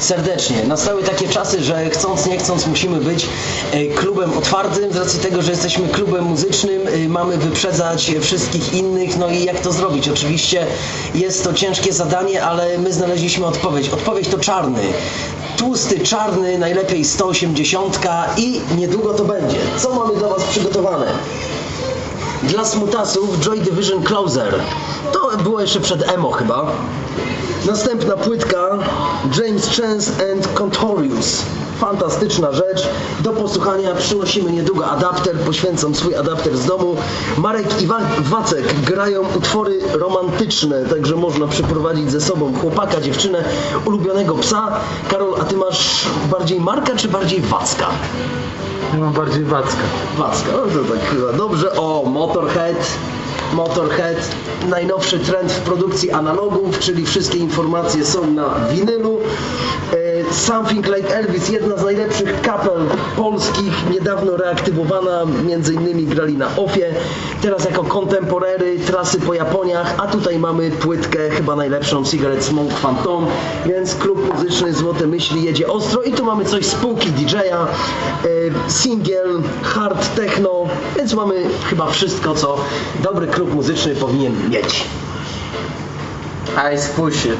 serdecznie. Nastały takie czasy, że chcąc nie chcąc musimy być e, klubem otwartym z racji tego, że jesteśmy klubem muzycznym, e, mamy wyprzedzać wszystkich innych, no i jak to zrobić? Oczywiście jest to ciężkie zadanie, ale my znaleźliśmy odpowiedź. Odpowiedź to czarny. Tłusty, czarny, najlepiej 180 i niedługo to będzie. Co mamy dla Was przygotowane? Dla smutasów Joy Division Closer. To było jeszcze przed emo chyba. Następna płytka James Chance and Contorius. Fantastyczna rzecz. Do posłuchania przynosimy niedługo adapter. Poświęcam swój adapter z domu. Marek i Wa- Wacek grają utwory romantyczne, także można przyprowadzić ze sobą chłopaka, dziewczynę, ulubionego psa. Karol, a ty masz bardziej Marka czy bardziej Wacka? Ja mam bardziej Wacka. Wacka, no to tak chyba dobrze. O, Motorhead. Motorhead, najnowszy trend w produkcji analogów, czyli wszystkie informacje są na winylu. E, Something Like Elvis, jedna z najlepszych kapel polskich, niedawno reaktywowana, między innymi grali na OFie, teraz jako kontemporery, trasy po Japoniach, a tutaj mamy płytkę chyba najlepszą Cigarette Smoke Phantom, więc klub muzyczny Złote Myśli jedzie ostro i tu mamy coś z półki DJ-a, e, singiel, hard techno, więc mamy chyba wszystko, co dobry klub muzyczny powinien mieć. Ice Pussy.